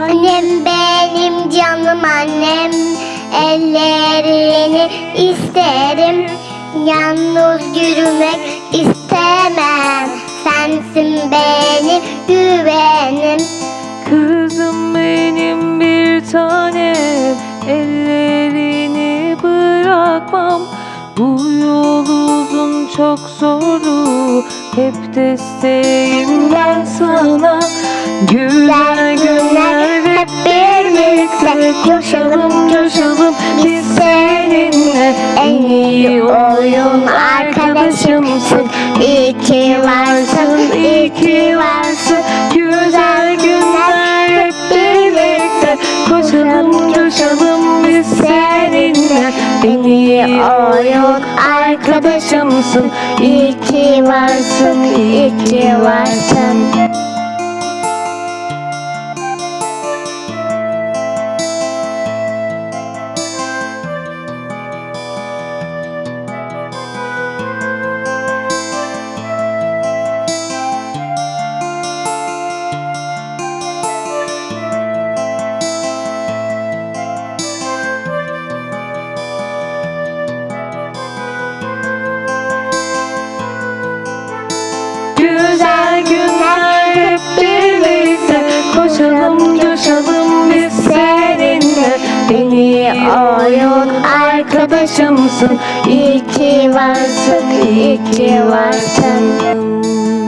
Sensin benim canım annem Ellerini isterim. Yalnız yürümek istemem Sensin benim güvenim. Kızım benim bir tanem Ellerini bırakmam. Bu yol uzun çok zordu Hep desteğim ben sana Güzel hep Coşalım coşalım biz seninle En iyi oyun arkadaşımsın. İyi ki varsın, iyi ki varsın. Güzel günler hep birlikte. Koşalım coşalım biz seninle. En iyi oyun arkadaşımsın. İyi ki varsın, iyi ki varsın arkadaşımsın. İyi ki varsın, iyi ki varsın